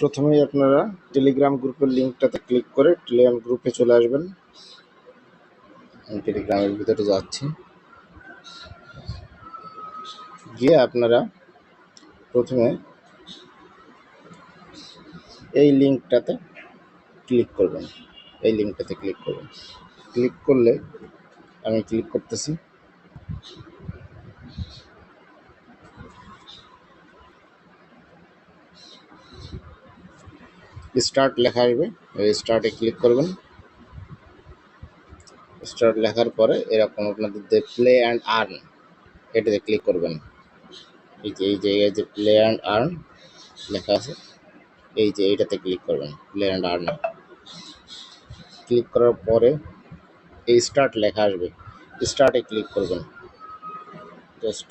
প্রথমেই আপনারা টেলিগ্রাম গ্রুপের লিঙ্কটাতে ক্লিক করে টেলিগ্রাম গ্রুপে চলে আসবেন। আমি টেলিগ্রামের ভিতরে যাচ্ছি। গিয়ে আপনারা প্রথমে এই লিঙ্কটাতে ক্লিক করবেন। এই লিঙ্কটাতে ক্লিক করবেন। ক্লিক করলে আমি ক্লিক করতেছি। স্টার্ট লেখা আসবে স্টার্টে ক্লিক করবেন। স্টার্ট লেখার পরে এরকম আপনাদের যে প্লে অ্যান্ড আর্ন এটাতে ক্লিক করবেন। এই যে, এই জায়গায় যে প্লে অ্যান্ড আর্ন লেখা আছে, এই যে এইটাতে ক্লিক করবেন প্লে অ্যান্ড আর্ন ক্লিক করার পরে এই স্টার্ট লেখা আসবে। স্টার্টে ক্লিক করবেন। জাস্ট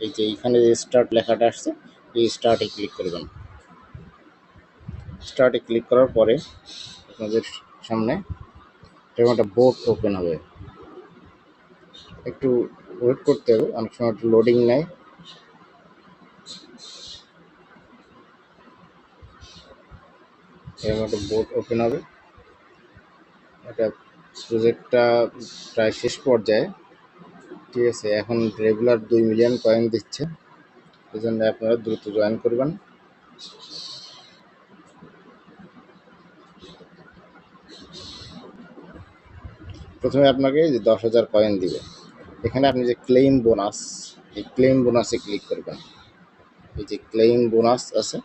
এই যে এইখানে যে স্টার্ট লেখাটা আসছে, এই স্টার্টে ক্লিক করবেন। স্টার্টে ক্লিক করার পরে আপনাদের সামনে এরকম একটা বোর্ড ওপেন হবে। একটু ওয়েট করতে হবে, অনেক সময় একটু লোডিং নেয়। এরকম একটা বোর্ড ওপেন হবে। এটা প্রজেক্টটা প্রায় শেষ পর্যায়ে। ঠিক আছে, এখন রেগুলার দুই মিলিয়ন কয়েন দিচ্ছে। এই জন্য আপনারা দ্রুত জয়েন করবেন। প্রথমে আপনাকে যে দশ হাজার কয়েন দিবে। এখানে আপনি যে ক্লেইম বোনাস এই ক্লেইম বোনাসে ক্লিক করবেন। এই যে ক্লেইম বোনাস আছে,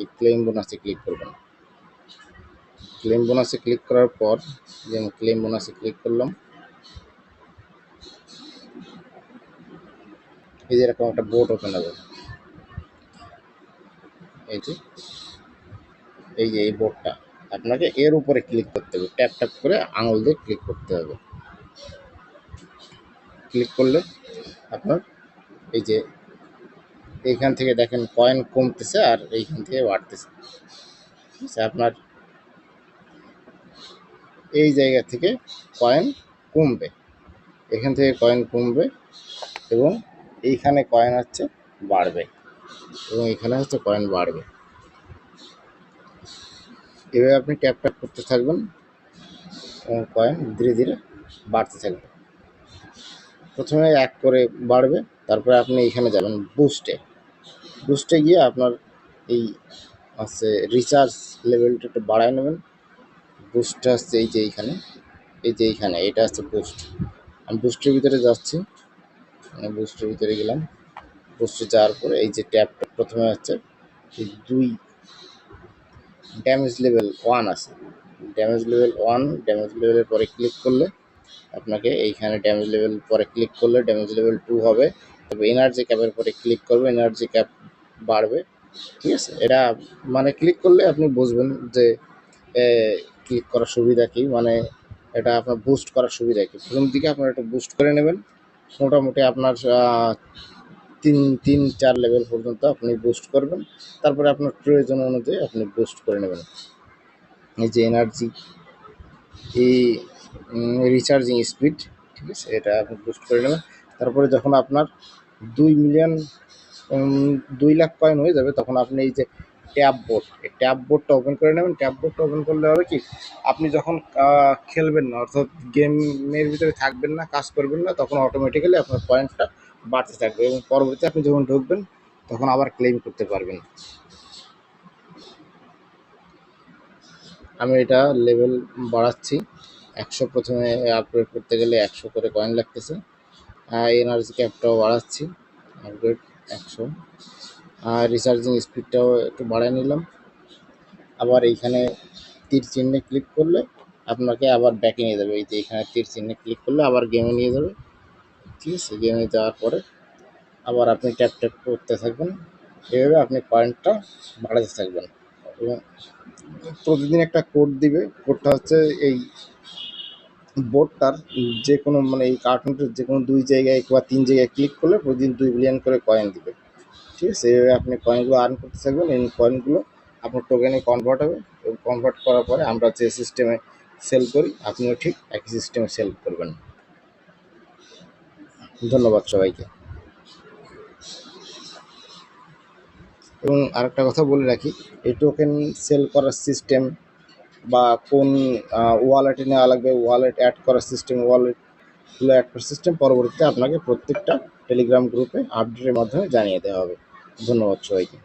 এই ক্লেইম বোনাসে ক্লিক করবেন। ক্লেইম বোনাসে ক্লিক করার পর, যে আমি ক্লেইম বোনাসে ক্লিক করলাম, এই যে এরকম একটা বোর্ড ওপেন হবে। এই যে এই যে এই বোর্ডটা আপনাকে এর উপরে ক্লিক করতে হবে। ট্যাপ ট্যাপ করে আঙুল দিয়ে ক্লিক করতে হবে। ক্লিক করলে আপনার এই যে এইখান থেকে দেখেন কয়েন কমতেছে আর এইখান থেকে বাড়তেছে। ঠিক আছে আপনার এই জায়গা থেকে কয়েন কমবে। এখান থেকে কয়েন কমবে এবং এইখানে কয়েন হচ্ছে বাড়বে এবং এখানে হচ্ছে কয়েন বাড়বে। এভাবে আপনি ট্যাপ ট্যাপ করতে থাকবেন এবং কয়েন ধীরে ধীরে বাড়তে থাকবে। প্রথমে এক করে বাড়বে, তারপরে আপনি এখানে যাবেন বুস্টে বুস্টে গিয়ে আপনার এই হচ্ছে রিচার্জ লেভেলটা একটু বাড়ায় নেবেন। বুস্টটা হচ্ছে এই যে এইখানে, এই যে এইখানে, এটা হচ্ছে বুস্ট আমি বুস্টের ভিতরে যাচ্ছি, আমি বুস্টের ভিতরে গেলাম। বুস্টে যাওয়ার পরে এই যে ট্যাপটা প্রথমে হচ্ছে দুই ড্যামেজ লেভেল ওয়ান আছে। ড্যামেজ লেভেল ওয়ান ড্যামেজ লেভেলের পরে ক্লিক করলে আপনাকে এইখানে ড্যামেজ লেভেল পরে ক্লিক করলে ড্যামেজ লেভেল টু হবে। তবে এনার্জি ক্যাপের পরে ক্লিক করবে এনার্জি ক্যাপ বাড়বে। ঠিক আছে? এটা মানে ক্লিক করলে আপনি বুঝবেন যে ক্লিক করার সুবিধা কি? মানে এটা আপনার বুস্ট করার সুবিধা কি? প্রথম দিকে আপনার এটা বুস্ট করে নেবেন। মোটামুটি আপনার তিন তিন, চার লেভেল পর্যন্ত আপনি বুস্ট করবেন। তারপরে আপনার প্রয়োজন অনুযায়ী আপনি বুস্ট করে নেবেন। এই যে এনার্জি এই রিচার্জিং স্পিড ঠিক আছে? এটা আপনি বুস্ট করে নেবেন। তারপরে যখন আপনার দুই মিলিয়ন দুই লাখ কয়েন হয়ে যাবে, তখন আপনি এই যে ট্যাব বোর্ড এই ট্যাব বোর্ডটা ওপেন করে নেবেন। ট্যাব বোর্ডটা ওপেন করলে হবে কি? আপনি যখন খেলবেন না, অর্থাৎ গেমের ভিতরে থাকবেন না, কাজ করবেন না, তখন অটোমেটিক্যালি আপনার পয়েন্টটা বাড়তে থাকবে এবং পরবর্তী আপনি যখন ঢুকবেন, তখন আবার ক্লেম করতে পারবেন। আমি এটা লেভেল বাড়াচ্ছি। একশো প্রথমে আপগ্রেড করতে গেলে একশো করে কয়েন লাগতেছে। এনার্জি ক্যাপটাও বাড়াচ্ছি। আপগ্রেড একশো। আর রিচার্জিং স্পিডটাও একটু বাড়ায় নিলাম। আবার এইখানে তীর চিহ্নে ক্লিক করলে আপনাকে আবার ব্যাকে নিয়ে যাবে এই যে এখানে তীর চিহ্নে ক্লিক করলে আবার গেমে নিয়ে যাবে। ঠিক আছে গেমে যাওয়ার পরে আবার আপনি ট্যাপ ট্যাপ করতে থাকবেন। এভাবে আপনি পয়েন্টটা বাড়াতে থাকবেন। এবং প্রতিদিন একটা কোড দিবে। কোডটা হচ্ছে এই বোর্ডটার যে কোনো মানে এই কার্টুনটার যে কোনো দুই জায়গায় বা তিন জায়গায় ক্লিক করলে প্রতিদিন দুই বিলিয়ন করে কয়েন দিবে। ঠিক আছে? এইভাবে আপনি কয়েনগুলো আর্ন করতে থাকবেন। এই কয়েনগুলো আপনার টোকেনে কনভার্ট হবে। এবং কনভার্ট করার পরে আমরা যে সিস্টেমে সেল করি, আপনিও ঠিক একই সিস্টেমে সেল করবেন। ধন্যবাদ সবাইকে। এবং আরেকটা কথা বলে রাখি, এই টোকেন সেল করার সিস্টেম বা কোন ওয়ালেটে নেওয়া লাগবে ওয়ালেট অ্যাড করার সিস্টেম ওয়ালেটগুলো অ্যাড করার সিস্টেম পরবর্তীতে আপনাকে প্রত্যেকটা টেলিগ্রাম গ্রুপে আপডেটের মাধ্যমে জানিয়ে দেওয়া হবে। ধন্যবাদ সবাইকে।